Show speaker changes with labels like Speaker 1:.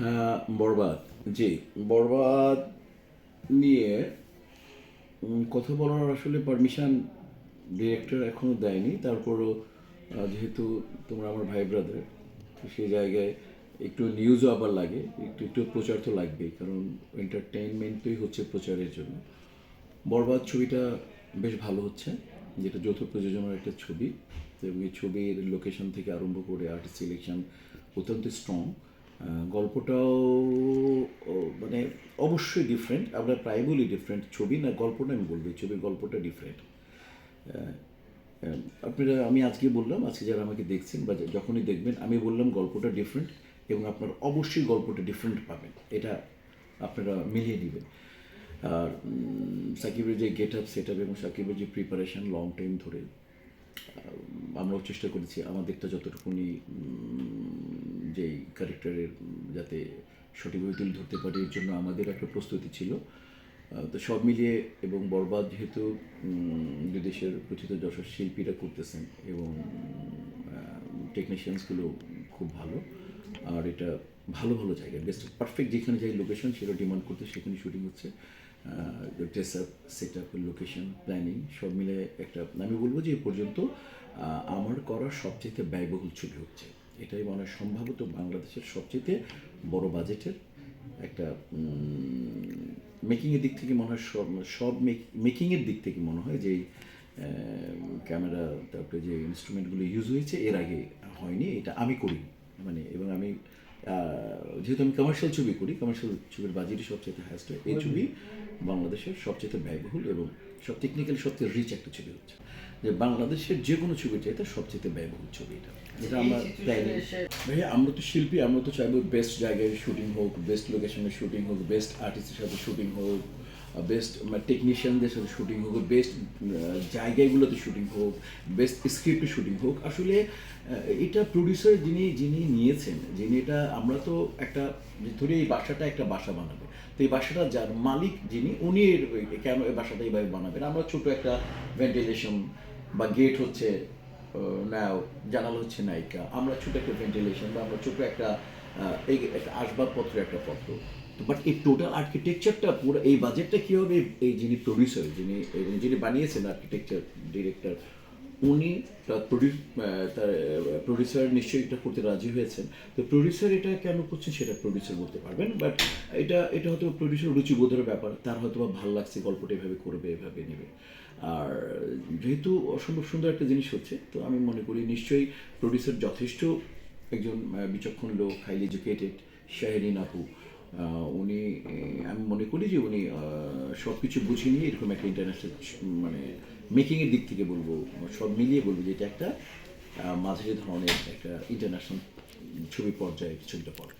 Speaker 1: হ্যাঁ বরবাদ। জি, বরবাদ নিয়ে কথা বলার আসলে পারমিশন ডিরেক্টর এখনও দেয়নি। তারপরও যেহেতু তোমরা আমার ভাই ব্রাদার তো সেই জায়গায় একটু নিউজও আবার লাগে, একটু একটু প্রচার তো লাগবেই, কারণ এন্টারটেইনমেন্টই হচ্ছে প্রচারের জন্য। বরবাদ ছবিটা বেশ ভালো হচ্ছে, যেটা যৌথ প্রযোজনার একটা ছবি। এবং এই ছবির লোকেশন থেকে আরম্ভ করে আর্টিস্ট সিলেকশন অত্যন্ত স্ট্রং গল্পটাও মানে অবশ্যই ডিফারেন্ট আমরা প্রায় বলি ডিফারেন্ট ছবি না, গল্পটা আমি বলব ছবির গল্পটা ডিফারেন্ট আপনারা, আমি আজকে বললাম, আজকে যারা আমাকে দেখছেন বা যখনই দেখবেন, আমি বললাম গল্পটা ডিফারেন্ট এবং আপনার অবশ্যই গল্পটা ডিফারেন্ট পাবেন। এটা আপনারা মিলিয়ে নেবেন। আর সাকিবের যে গেট আপ সেট আপ এবং সাকিবের যে প্রিপারেশন লং টাইম ধরে আমরাও চেষ্টা করেছি, আমাদেরটা যতটুকুনি যেই ক্যারেক্টারের যাতে সঠিকভাবে তুলে ধরতে পারি, এর জন্য আমাদের একটা প্রস্তুতি ছিল। তো সব মিলিয়ে এবং বরবাদ যেহেতু বিদেশের প্রচিত যশস্ব শিল্পীরা করতেছেন এবং টেকনিশিয়ানসগুলো খুব ভালো। আর এটা ভালো ভালো জায়গা। বেস্ট পারফেক্ট যেখানে যাই লোকেশন সেটা ডিমান্ড করতে সেখানে শুটিং হচ্ছে। Dress up set up location planning সব মিলে একটা আমি বলব যে এ পর্যন্ত আমার করা সবচেয়ে ব্যয়বহুল ছবি হচ্ছে। এটাই মনে হয় সম্ভবত বাংলাদেশের সবচেয়ে বড় বাজেটের একটা মেকিংয়ের দিক থেকে মনে হয় সব সব মেকিংয়ের দিক থেকে মনে হয় যে ক্যামেরা তারপরে যে ইনস্ট্রুমেন্টগুলো ইউজ হয়েছে, এর আগে হয়নি, এটা আমি করি মানে এবং আমি যেহেতু আমি কমার্শিয়াল ছবি করি কমার্শিয়াল ছবির বাজেটই সবচেয়ে হাইস্ট এই ছবি বাংলাদেশের সবচেয়ে ব্যয়বহুল এবং সব টেকনিক্যালি সবচেয়ে রিচ একটা ছবি হচ্ছে। যে বাংলাদেশের যে কোনো ছবি চাইতে সবচেয়ে ব্যয়বহুল ছবি এটা। যেটা আমরা চাইনি ভাইয়া আমরা তো শিল্পী আমরা তো চাইব বেস্ট জায়গায় শুটিং হোক বেস্ট লোকেশনে শুটিং হোক বেস্ট আর্টিস্টের সাথে শুটিং হোক বেস্ট টেকনিশিয়ানদের সাথে শুটিং হোক বেস্ট জায়গাগুলোতে শুটিং হোক বেস্ট স্ক্রিপ্টে শুটিং হোক, আসলে এটা প্রডিউসার যিনি যিনি নিয়েছেন, যিনি এটা, আমরা তো একটা ধরে এই বাসাটা একটা বাসা বানাবে। তো এই বাসাটা যার মালিক যিনি, উনি কেন এই বাসাটা এইভাবে বানাবেন? আমরা ছোট একটা ভেন্টিলেশন বা গেট হচ্ছে নাও, জানাল হচ্ছে নায়িকা। আমরা ছোট একটা ভেন্টিলেশন বা আমরা ছোট একটা এই একটা আসবাবপত্র একটা পত্র। বাট এই টোটাল আর্কিটেকচারটা পুরো, এই বাজেটটা কী হবে এই যিনি প্রডিউসার যিনি যিনি বানিয়েছেন আর্কিটেকচার ডিরেক্টর উনি তার প্রডিউস তার প্রডিউসার নিশ্চয়ই এটা করতে রাজি হয়েছেন। তো প্রডিউসার এটা কেন করছেন সেটা প্রডিউসার বলতে পারবেন বাট এটা এটা হয়তো প্রডিউসার রুচিবোধের ব্যাপার, তার হয়তো বা ভালো লাগছে গল্পটা এভাবে করবে, এভাবে নেবে। আর যেহেতু অসম্ভব সুন্দর একটা জিনিস হচ্ছে, তো আমি মনে করি নিশ্চয়ই প্রডিউসার যথেষ্ট একজন বিচক্ষণ লোক হাইলি এডুকেটেড শাহরিন আপু উনি আমি মনে করি যে উনি সব কিছু বুঝিয়ে নিয়ে এরকম একটা ইন্টারন্যাশনাল মানে মেকিংয়ের দিক থেকে বলব, সব মিলিয়ে বলব যে এটা একটা মাঝারি ধরনের একটা ইন্টারন্যাশনাল ছবি পর্যায়ে ছবিটা পড়ে।